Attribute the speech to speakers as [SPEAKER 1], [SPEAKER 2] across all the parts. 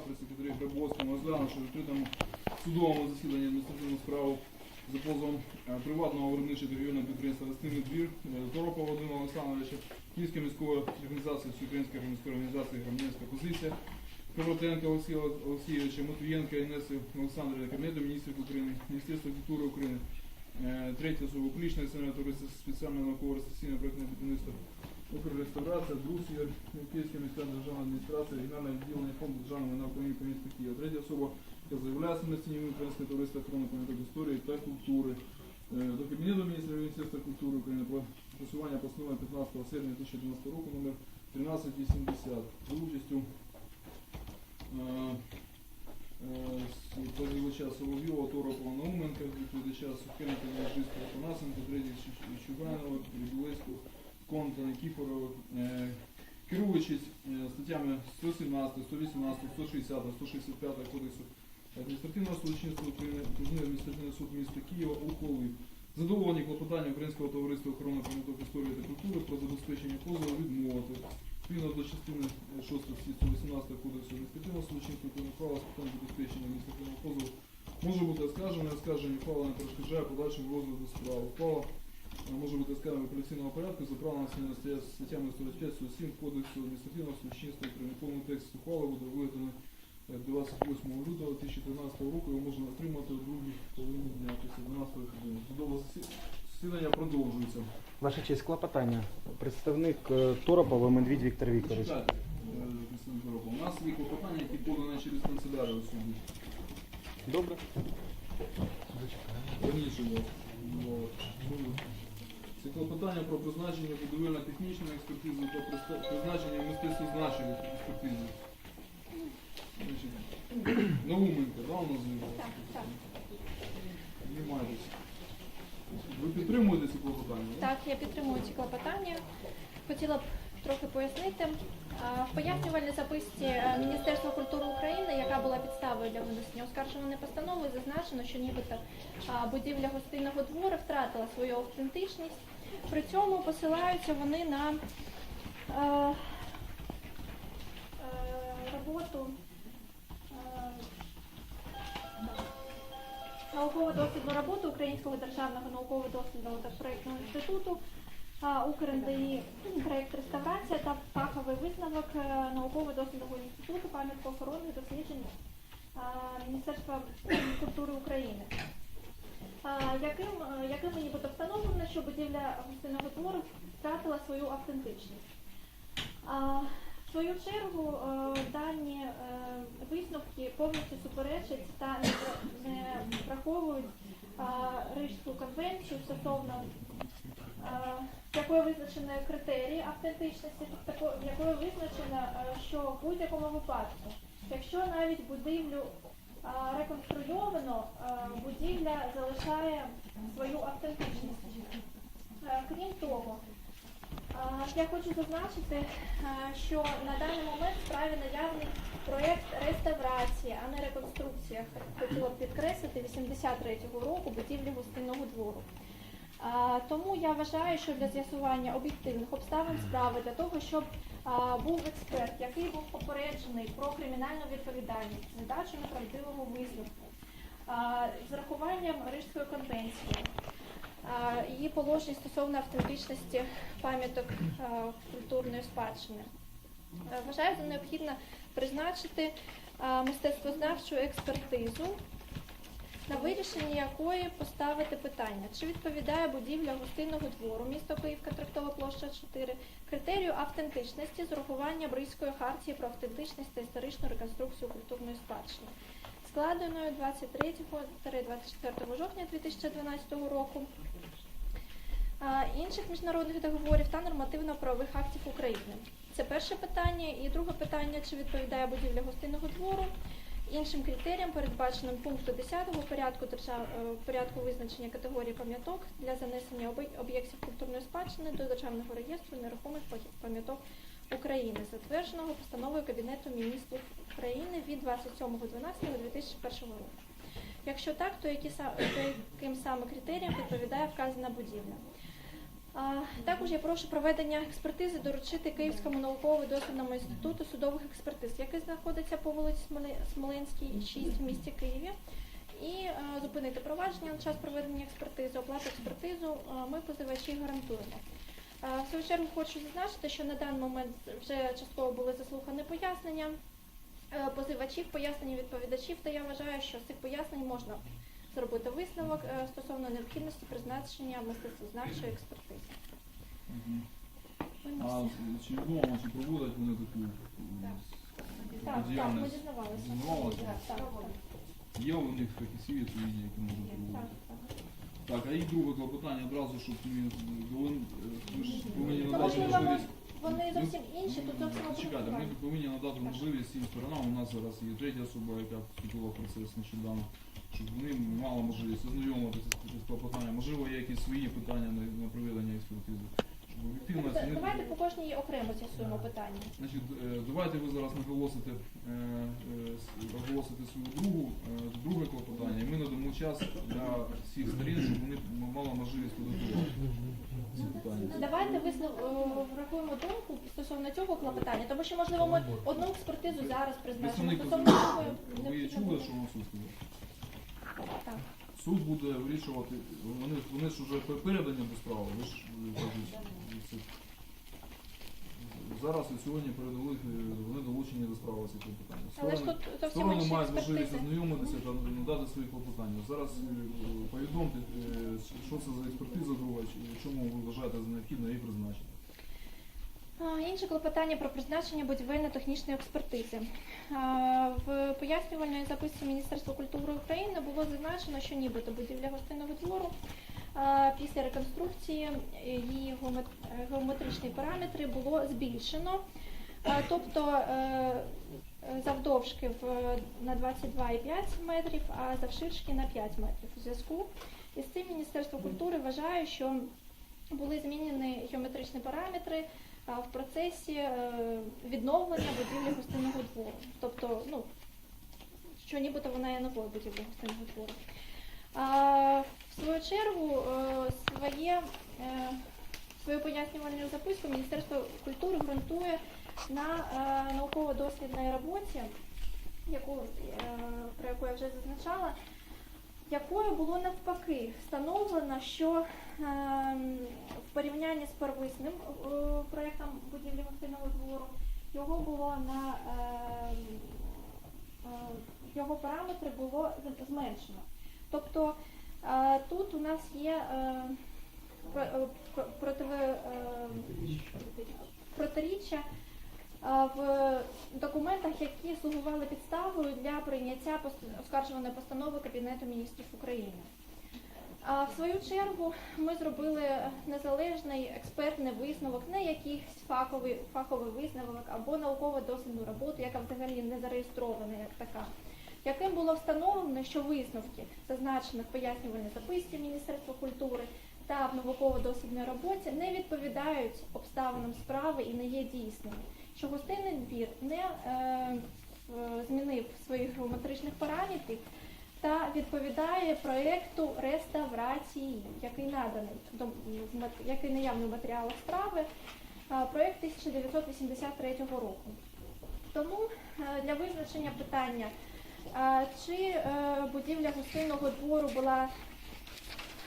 [SPEAKER 1] при секретарі Грабовському розглянувши в відкритому судовому засіданні адміністративну справу за позовом е, приватного виробничого торгівельного підприємства «Ростинний двір» е, Торопа Володимира Олександровича, Київської міської організації, Всеукраїнської громадської організації «Громадянська позиція», Коротенка Олексія Олексійовича, Матвієнка Інеси Олександровича, Кабінету міністрів України, Міністерства культури України, е, третє особа публічної товариства спеціального науково реставраційного проєктного будівництва Укрреставрація, ДРУС, Київська міська державна адміністрація, регіональне відділення фонду державної наукової по місту Києва. Третя особа, яка заявляє самостійним українське товариство охорони пам'яток історії та культури. Е, До Кабінету міністрів Міністерства культури України про просування постанови 15 серпня 2012 року номер 1380 за участю е, е, Соловйова, Торопова, Науменка, відповідача Сухенка, Ложистого, Панасенко, третій Чуганова, Білецького, Конта, Никифорова, е, керуючись е, статтями 117, 118, 160, 165 Кодексу адміністративного судочинства України, Окружний адміністративний суд міста Києва ухвалив задоволені клопотання Українського товариства охорони пам'яток історії та культури про забезпечення позову відмовити. Відповідно до частини 6 статті 118 Кодексу адміністративного судочинства України ухвала з питань забезпечення адміністративного позову може бути оскаржена, оскарження ухвала не перешкоджає подальшому розгляду справи. Ухвала може бути оскаржена в апеляційному порядку за правом національної стаття з статтями 125 107 Кодексу адміністративного судочинства України. Повний текст ухвали буде е, 28 лютого 2013 року. Його можна отримати у другій половині дня після 12 години. Судове засідання продовжується.
[SPEAKER 2] Ваша честь, клопотання. Представник е, Торопова Медвідь Віктор Вікторович.
[SPEAKER 1] Читайте, е, представник Європи. У нас є клопотання, які подані через канцелярію суду.
[SPEAKER 2] Добре.
[SPEAKER 1] Раніше було. Було. Це клопотання про призначення будівельно-технічної експертизи та призначення мистецтвознавчої експертизи. Науменка, да, у нас?
[SPEAKER 3] Так, так.
[SPEAKER 1] Ви підтримуєте ці клопотання? да?
[SPEAKER 3] Так, я підтримую ці клопотання. Хотіла б трохи пояснити. А, В пояснювальній записці е, Міністерства культури України, яка була підставою для винесення оскаржуваної постанови, зазначено, що нібито а, будівля гостинного двору втратила свою автентичність. При цьому посилаються вони на е, е, роботу е, науково-дослідну роботу Українського державного науково-дослідного та проєктного інституту а, УкрНДІ, проєкт реставрація та фаховий висновок е, науково-дослідного інституту пам'яткоохоронних досліджень а, Міністерства культури України. Яким, е, якими нібито встановлено, що будівля гостинного двору втратила свою автентичність. В свою чергу е, дані е, висновки повністю суперечать та не, враховують Рижську конвенцію стосовно а, якою визначено критерії автентичності, якою визначено, що в будь-якому випадку, якщо навіть будівлю реконструйовано, будівля залишає свою автентичність. Е, Крім того, Я хочу зазначити, е, що на даний момент в справі наявний проєкт реставрації, а не реконструкція. Хотіла б підкреслити 83-го року будівлі гостинного двору. Тому я вважаю, що для з'ясування об'єктивних обставин справи, для того, щоб був експерт, який був попереджений про кримінальну відповідальність, задачу неправдивого висновку, з врахуванням Рижської конвенції, її положень стосовно автентичності пам'яток культурної спадщини. Вважаю за необхідно призначити мистецтвознавчу експертизу, на вирішенні якої поставити питання, чи відповідає будівля гостинного двору місто Київка, Трактова площа 4, критерію автентичності з урахуванням Бризької хартії про автентичність та історичну реконструкцію культурної спадщини, складеною 23-24 жовтня 2012 року інших міжнародних договорів та нормативно-правових актів України. Це перше питання. І друге питання, чи відповідає будівля гостинного двору іншим критеріям, передбаченим пункту 10 порядку держав... е, порядку визначення категорії пам'яток для занесення об'єктів культурної спадщини до Державного реєстру нерухомих пам'яток України, затвердженого постановою Кабінету міністрів України від 27.12.2001 року. Якщо так, то які то яким саме критеріям відповідає вказана будівля? Також я прошу проведення експертизи доручити Київському науково-дослідному інституту судових експертиз, який знаходиться по вулиці Смоленській, 6 в місті Києві. І е, зупинити провадження на час проведення експертизи, оплату експертизу е, ми позивачі гарантуємо. Е, В свою чергу хочу зазначити, що на даний момент вже частково були заслухані пояснення позивачів, пояснення відповідачів, та я вважаю, що з цих пояснень можна зробити висновок е, стосовно необхідності призначення мистецтвознавчої експертизи.
[SPEAKER 1] А чи відомо, чи проводять вони таку
[SPEAKER 3] Так, так, ми
[SPEAKER 1] діяльність?
[SPEAKER 3] дізнавалися.
[SPEAKER 1] Дізнавалися?
[SPEAKER 3] Так, так,
[SPEAKER 1] Є у них фахівці відповідні, які можуть
[SPEAKER 3] так,
[SPEAKER 1] проводити?
[SPEAKER 3] так.
[SPEAKER 1] Так, а і друге клопотання одразу, щоб ми ви ж повинні надати можливість.
[SPEAKER 3] Вони зовсім інші, тут зовсім
[SPEAKER 1] Чекайте, ми
[SPEAKER 3] обґрунтування.
[SPEAKER 1] повинні надати можливість всім сторонам. У нас зараз є третя особа, яка вступила в процес нещодавно, щоб вони мали можливість ознайомитися з клопотанням. Можливо, є якісь свої питання на, на проведення експертизи. Щоб об'єктивно
[SPEAKER 3] Тобто,
[SPEAKER 1] оцінити.
[SPEAKER 3] Давайте по кожній окремо з'ясуємо питання.
[SPEAKER 1] Значить, е, давайте ви зараз наголосите, е, е, с- оголосите свою другу, е, друге клопотання, і ми надамо час для всіх сторін, щоб вони м- мали можливість підготувати ці питання.
[SPEAKER 3] Давайте виснов е, врахуємо думку стосовно цього клопотання, тому що можливо ми одну експертизу зараз призначимо
[SPEAKER 1] Представник
[SPEAKER 3] стосовно другої
[SPEAKER 1] ви
[SPEAKER 3] необхідно
[SPEAKER 1] чули,
[SPEAKER 3] буде.
[SPEAKER 1] що вам суд сказав? Суд буде вирішувати, вони, вони ж вже пе- передані до справи, ви ж кажуть, це- зараз і сьогодні передали, е, вони долучені до справи ці клопотання.
[SPEAKER 3] Але ж
[SPEAKER 1] Сторони-
[SPEAKER 3] тут зовсім
[SPEAKER 1] Сторони
[SPEAKER 3] інші
[SPEAKER 1] мають можливість
[SPEAKER 3] експертизи.
[SPEAKER 1] ознайомитися та надати свої клопотання. Зараз е, повідомте, е, що це за експертиза друга, чи- чому ви вважаєте за необхідно її призначити.
[SPEAKER 3] Інше клопотання про призначення будівельно-технічної експертизи. В пояснювальній записці Міністерства культури України було зазначено, що нібито будівля гостинного двору після реконструкції її геометричні параметри було збільшено. Тобто е, завдовжки на 22,5 метрів, а завширшки на 5 метрів. У зв'язку із цим Міністерство культури вважає, що були змінені геометричні параметри в процесі е, відновлення будівлі гостинного двору. Тобто, ну, що нібито вона є новою будівлею гостинного двору. В свою чергу, е, своє, е, свою пояснювальну записку Міністерство культури ґрунтує на науково-дослідній роботі, яку, про яку я вже зазначала, якою було навпаки встановлено, що ем, в порівнянні з первисним е, проєктом будівлі гостинного двору його було на ем, е, його параметри було зменшено. Тобто е, тут у нас є протиріччя в документах, які слугували підставою для прийняття оскаржуваної постанови Кабінету міністрів України. В свою чергу ми зробили незалежний експертний висновок, не якийсь фаховий, фаховий висновок або науково-дослідну роботу, яка взагалі не зареєстрована як така, яким було встановлено, що висновки, зазначених в пояснювальній записці Міністерства культури та в науково-дослідній роботі, не відповідають обставинам справи і не є дійсними. Що гостинний двір не е, змінив своїх геометричних параметрів та відповідає проєкту реставрації, який наданий який наявний в справи, проєкт 1983 року. Тому е, для визначення питання, чи е, будівля гостинного двору була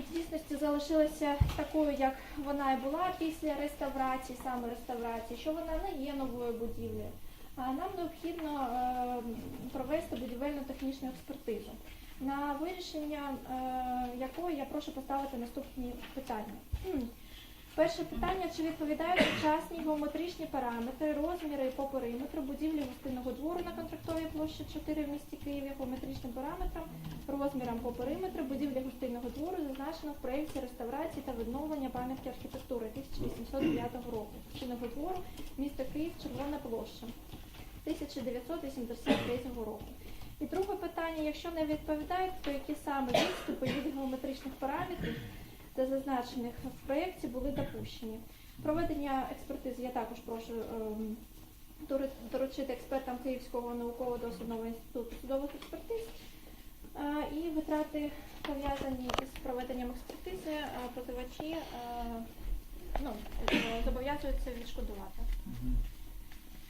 [SPEAKER 3] в дійсності залишилася такою, як вона і була після реставрації, саме реставрації, що вона не є новою будівлею. Нам необхідно е, провести будівельно-технічну експертизу, на вирішення е, якої я прошу поставити наступні питання. Перше питання, чи відповідають сучасні геометричні параметри, розміри по периметру будівлі гостинного двору на контрактовій площі 4 в місті Києві, геометричним параметрам, розмірам по периметру будівлі гостинного двору зазначено в проєкті реставрації та відновлення пам'ятки архітектури 1809 року. Гостинного двору, місто Київ, Червона площа 1983 року. І друге питання, якщо не відповідають, то які саме відступи від геометричних параметрів та зазначених в проєкті були допущені. Проведення експертизи я також прошу ем, доручити експертам Київського науково-дослідного інституту судових експертиз. Е, І витрати пов'язані з проведенням експертизи е, позивачі е, ну, зобов'язуються відшкодувати.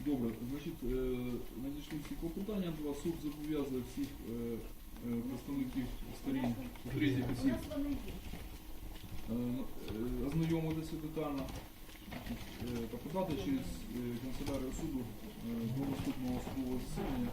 [SPEAKER 1] Добре, значить, надійшли всі клопотання до вас. Суд зобов'язує всіх представників сторін третіх осіб ознайомитися детально е, та подати через е, канцелярію суду е, до наступного судового засідання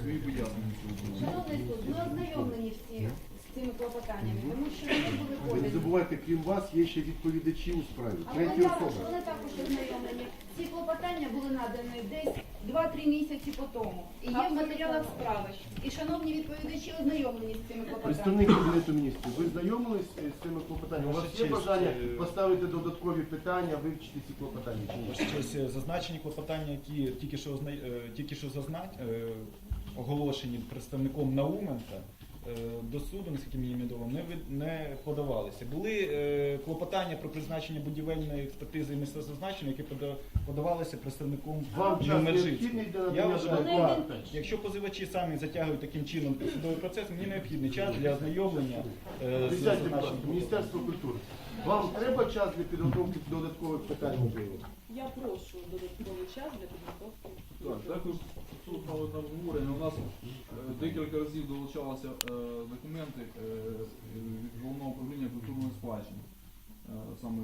[SPEAKER 1] свої пояснення.
[SPEAKER 4] Шановний суд, ми ознайомлені всі цими клопотаннями, тому що вони були
[SPEAKER 5] Ви не
[SPEAKER 4] подані.
[SPEAKER 5] забувайте, крім вас, є ще відповідачі у справі.
[SPEAKER 4] А вони також, вони також ознайомлені. Ці клопотання були надані десь 2-3 місяці по тому. І є в матеріалах справи. І шановні відповідачі ознайомлені з цими клопотаннями.
[SPEAKER 5] Представник Кабінету міністрів, ви знайомились е, з цими клопотаннями? У вас
[SPEAKER 6] Ваша
[SPEAKER 5] є
[SPEAKER 6] честь,
[SPEAKER 5] бажання
[SPEAKER 6] е,
[SPEAKER 5] поставити додаткові питання, вивчити ці клопотання? Чи ні?
[SPEAKER 6] Честь, е, зазначені клопотання, які тільки що, озна- е, тільки що зазна... е, оголошені представником Наумента, е, до суду, наскільки мені відомо, не, від- не подавалися. Були е, клопотання про призначення будівельної експертизи і місця зазначення, які пода- подавалися представником Я вважаю. Якщо позивачі самі затягують таким чином судовий процес, мені необхідний час для ознайомлення е, з зазначеним.
[SPEAKER 5] Міністерство культури. Вам треба час для підготовки додаткових питань.
[SPEAKER 7] Я прошу додатковий час для підготовки.
[SPEAKER 1] Так, проводить на обговорення. У нас е, декілька разів долучалися е, документи е, від головного управління культурної спадщини. Саме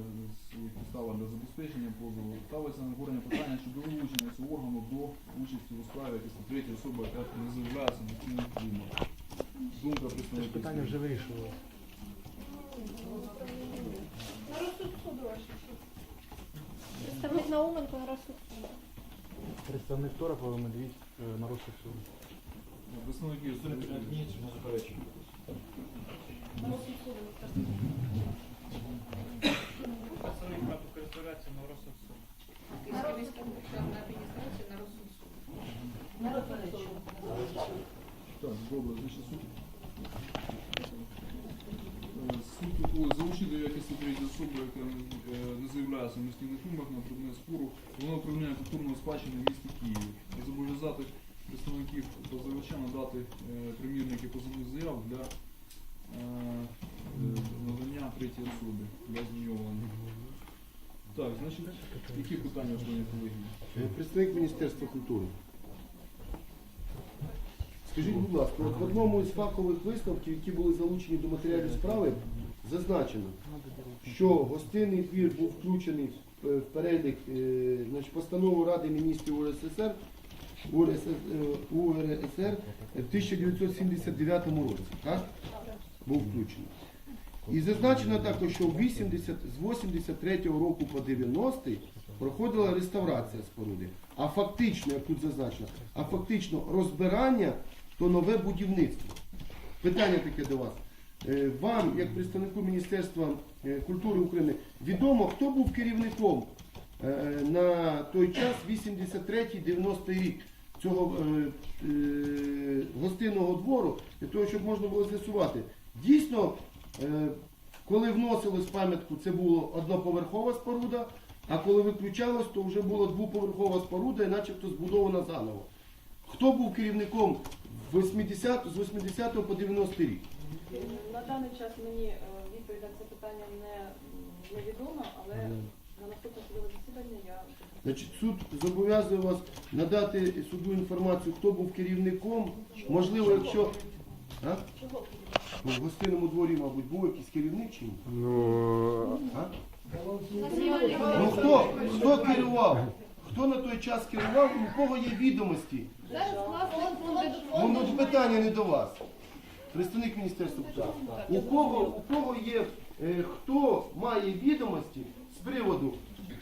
[SPEAKER 1] з підстава для забезпечення позову ставиться на обговорення питання щодо вилучення цього органу до участі у справі якісь третьої особи, яка не заявляється на цінних вимог. Думка
[SPEAKER 2] Це
[SPEAKER 1] представників.
[SPEAKER 2] питання вже вирішували.
[SPEAKER 3] На розсуд суду ваша. Представник Науменко на розсуд суду.
[SPEAKER 2] Представник Торопова Медвідь е, на розсуд суду.
[SPEAKER 1] Представники
[SPEAKER 7] На розсуд суду
[SPEAKER 4] Київська міська державна адміністрація на розсуд суду. На розсуд суду.
[SPEAKER 1] Так, добре, значить суд. Суд залучити до якості третьої особи, яка не, е, не заявляється в міських вимог на предмет спору, головне управління культурної спадщини в місті Києві. І зобов'язати представників позивача надати е, примірники позовних заяв для е, надання третій особи для знайомлення. Так, значить, які питання, шановні колеги?
[SPEAKER 5] Представник Міністерства культури. Скажіть, будь ласка, от в одному із фахових висновків, які були залучені до матеріалів справи, зазначено, що гостинний двір був включений в е, перелік е, постанову Ради міністрів УРСР УРСР, е, в 1979 році. Так? Був включений. І зазначено також, що 80, з 83 року по 90-й проходила реставрація споруди. А фактично, як тут зазначено, а фактично розбирання то нове будівництво. Питання таке до вас. Е, Вам, як представнику Міністерства е, культури України, відомо, хто був керівником е, на той час 83-90 рік цього гостинного двору, для того, щоб можна було з'ясувати. Дійсно, коли вносилось пам'ятку, це була одноповерхова споруда, а коли виключалось, то вже була двоповерхова споруда і начебто збудована заново. Хто був керівником 80, з 80 по 90 рік?
[SPEAKER 7] На даний час мені е, відповідь на це питання не, м, невідома, але на наступне судове засідання я
[SPEAKER 5] Значить, суд зобов'язує вас надати суду інформацію, хто був керівником. Можливо, якщо. А?
[SPEAKER 7] чого
[SPEAKER 5] Ну, в гостинному дворі, мабуть, був якийсь керівник чи ні? А? Ну хто? Хто керував? Хто на той час керував? У кого є відомості? Ну, ну, питання не до вас. Представник Міністерства. У кого, у кого є, е, хто має відомості з приводу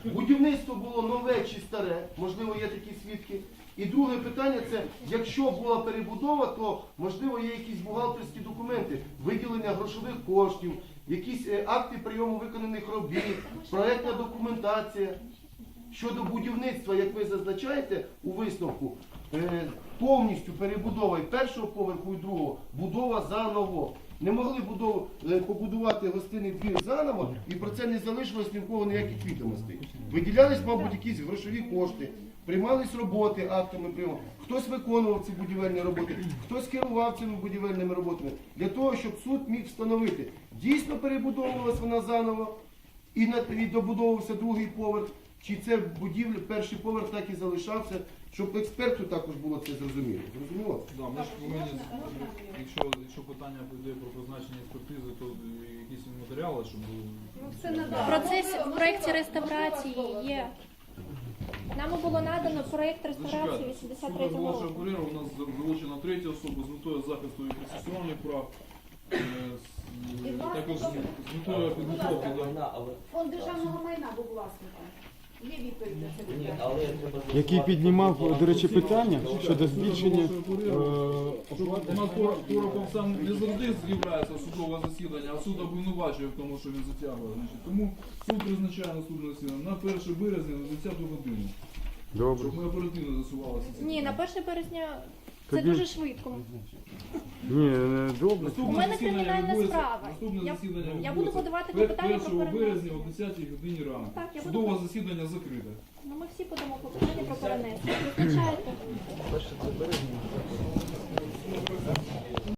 [SPEAKER 5] будівництво було нове чи старе, можливо, є такі свідки. І друге питання це, якщо була перебудова, то можливо є якісь бухгалтерські документи, виділення грошових коштів, якісь е, акти прийому виконаних робіт, проектна документація. Щодо будівництва, як ви зазначаєте у висновку, повністю перебудова першого поверху і другого будова заново. Не могли будов, е, побудувати гостинний двір заново, і про це не залишилось ні в кого ніяких відомостей. Виділялись, мабуть, якісь грошові кошти, приймались роботи актами прийому. Хтось виконував ці будівельні роботи, хтось керував цими будівельними роботами для того, щоб суд міг встановити, дійсно перебудовувалась вона заново, і добудовувався другий поверх, чи це будівля, перший поверх так і залишався, щоб експерту також було це зрозуміло. Зрозуміло?
[SPEAKER 1] Да, ми ж повинні, якщо, якщо питання буде про призначення експертизи, то якісь матеріали, щоб були.
[SPEAKER 7] Ну, це
[SPEAKER 3] В процесі в проєкті реставрації є. Нам було надано проєкт реставрації
[SPEAKER 1] Суд
[SPEAKER 3] 83-го
[SPEAKER 1] оголошує
[SPEAKER 3] року.
[SPEAKER 1] перерву, у нас залучена третя особа з метою захисту і процесуальних прав. е, з- Також з метою підготовки до
[SPEAKER 4] Фонд державного майна був власником. Є відповідь на це питання.
[SPEAKER 2] Який піднімав, до речі, питання щодо збільшення. е,
[SPEAKER 1] нас Тор- сам не завжди з'являється в судове засідання, а суд обвинувачує в тому, що він затягує. Значить, тому суд призначає наступне засідання на 1 березня на 10 годину,
[SPEAKER 2] Добре.
[SPEAKER 1] щоб ми оперативно засувалися.
[SPEAKER 3] Ні, на 1 березня це дуже швидко.
[SPEAKER 2] Ні, добре.
[SPEAKER 3] У мене кримінальна справа. Я, я буду подавати клопотання про
[SPEAKER 1] 1 березня о перенесення. 10 годині ранку.
[SPEAKER 3] Так, я буду-
[SPEAKER 1] Судове засідання закрите.
[SPEAKER 3] Ну ми всі подамо клопотання про перенесення. Визначаєте?